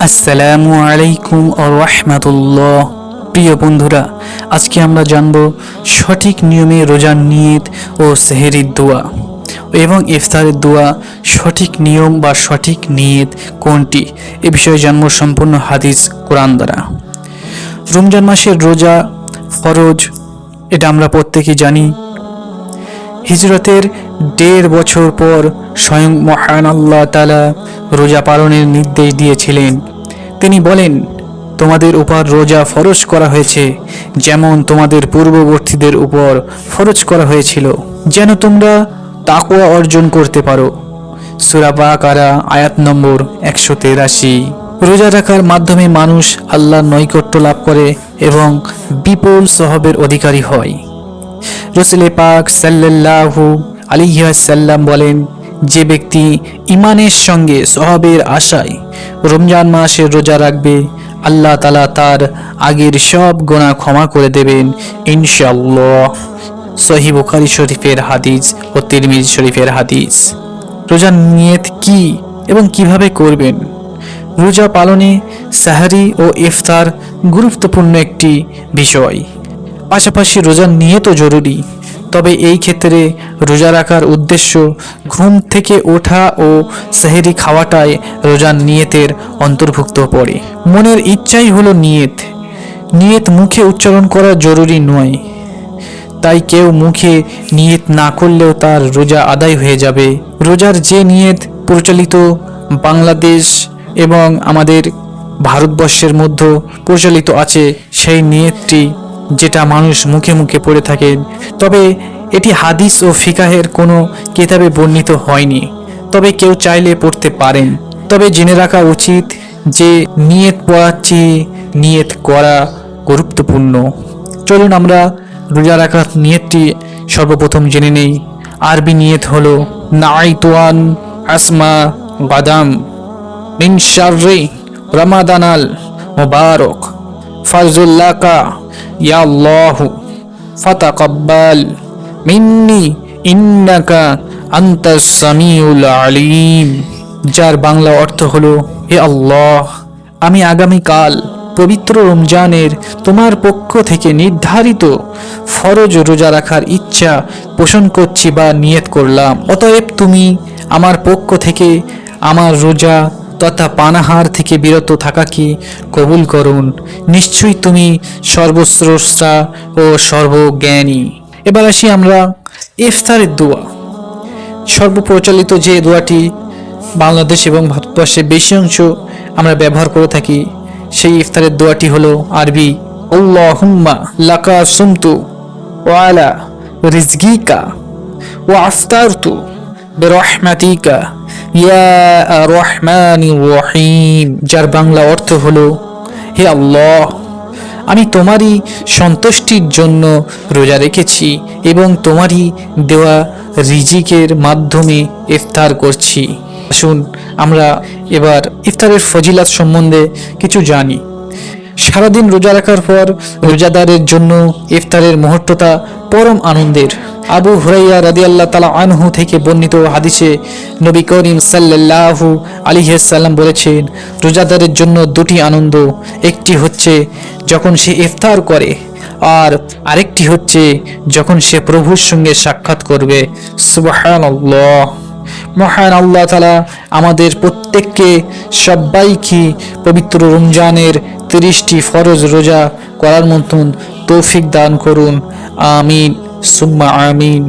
আসসালামু আলাইকুম রহমাতুল্লাহ। প্রিয় বন্ধুরা, আজকে আমরা জানব সঠিক নিয়মে রোজার নিয়ত ও সেহেরির দোয়া এবং ইফতারের দোয়া সঠিক নিয়ম বা সঠিক নিয়ত কোনটি? এ বিষয়ে জানব সম্পূর্ণ হাদিস কোরআন দ্বারা। রমজান মাসের রোজা ফরজ, এটা আমরা প্রত্যেকেই জানি। হিজরতের দেড় বছর পর স্বয়ং মহান আল্লাহ তালা রোজা পালনের নির্দেশ দিয়েছিলেন। তিনি বলেন, তোমাদের উপর রোজা ফরজ করা হয়েছে, যেমন তোমাদের পূর্ববর্তীদের উপর ফরজ করা হয়েছিল। যেন তোমরা তাকওয়া অর্জন করতে পারো। সুরা বাকারা, আয়াত নম্বর একশো তেরাশি। রোজা রাখার মাধ্যমে মানুষ আল্লাহর নৈকট্য লাভ করে এবং বিপুল সহবের অধিকারী হয়। রসুলে পাক সাল্লাল্লাহু আলিহাসাল্লাম বলেন, যে ব্যক্তি ইমানের সঙ্গে সহাবের আশায় রমজান মাসের রোজা রাখবে, আল্লাহ তালা তার আগের সব গোনা ক্ষমা করে দেবেন ইনশাল্লাহ সহি বুখারি শরীফের হাদিস ও তিরমিজ শরীফের হাদিস। রোজার নিয়ত কি এবং কীভাবে করবেন? রোজা পালনে সাহারি ও ইফতার গুরুত্বপূর্ণ একটি বিষয়। পাশাপাশি রোজার নিয়তও জরুরি। তবে এই ক্ষেত্রে রোজা রাখার উদ্দেশ্য ঘুম থেকে ওঠা ও সেহেরি খাওয়াটাই রোজার নিয়তের অন্তর্ভুক্ত পড়ে। মনের ইচ্ছাই হলো নিয়ত। নিয়ত মুখে উচ্চারণ করা জরুরি নয়। তাই কেউ মুখে নিয়ত না করলেও তার রোজা আদায় হয়ে যাবে। রোজার যে নিয়ত প্রচলিত বাংলাদেশ এবং আমাদের ভারতবর্ষের মধ্যে প্রচলিত আছে, সেই নিয়তটি যেটা মানুষ মুখে মুখে পড়ে থাকেন তবে এটি হাদিস ও ফিকাহের কোনো কেতাবে বর্ণিত হয়নি। তবে কেউ চাইলে পড়তে পারেন। তবে জেনে রাখা উচিত যে নিয়ত পড়াচ্ছি, নিয়ত করা গুরুত্বপূর্ণ। চলুন আমরা রোজা রাখার নিয়তটি সর্বপ্রথম জেনে নেই। আরবি নিয়ত হলো নাইতোয়ান আসমা বাদাম মিন রমাদানাল মুবারক ফাজুল্লাকা মিন্নি আলিম যার বাংলা অর্থ হলো, হে আল্লাহ, আমি আগামীকাল পবিত্র রমজানের তোমার পক্ষ থেকে নির্ধারিত ফরজ রোজা রাখার ইচ্ছা পোষণ করছি বা নিয়ত করলাম। অতএব তুমি আমার পক্ষ থেকে আমার রোজা তথা পানাহার থেকে বিরত থাকাকে কবুল করুন? নিশ্চয়ই তুমি সর্বস্রষ্টা ও সর্বজ্ঞানী। এবার আসি আমরা ইফতারের দোয়া। সর্বপ্রচলিত যে দোয়াটি বাংলাদেশ এবং ভারতবর্ষের বেশি অংশ আমরা ব্যবহার করে থাকি, সেই ইফতারের দোয়াটি হলো আরবি, আল্লাহুম্মা লাকা সুমতু ওয়ালা রিজগিকা ও আফতারতু বেরহমাতিকা ইয়া যার বাংলা অর্থ হলো, হে আল্লাহ, আমি তোমারই সন্তুষ্টির জন্য রোজা রেখেছি এবং তোমারই দেওয়া রিজিকের মাধ্যমে ইফতার করছি। আসুন, আমরা এবার ইফতারের ফজিলাত সম্বন্ধে কিছু জানি। সারাদিন রোজা রাখার পর রোজাদারের জন্য ইফতারের মুহূর্তটা পরম আনন্দের। আবু হুরাইয়া রাদিয়াল্লাহ তালা আনহু থেকে বর্ণিত হাদিসে নবী করিম সাল্লাল্লাহু আলিহাল্লাম বলেছেন, রোজাদারের জন্য দুটি আনন্দ, একটি হচ্ছে যখন সে ইফতার করে আর আরেকটি হচ্ছে যখন সে প্রভুর সঙ্গে সাক্ষাৎ করবে। সুবহানাল্লাহ। মহান আল্লাহ তালা আমাদের প্রত্যেককে সবাইকে পবিত্র রমজানের তিরিশটি ফরজ রোজা করার মতন তৌফিক দান করুন। আমিন। সুম্মা আমিন।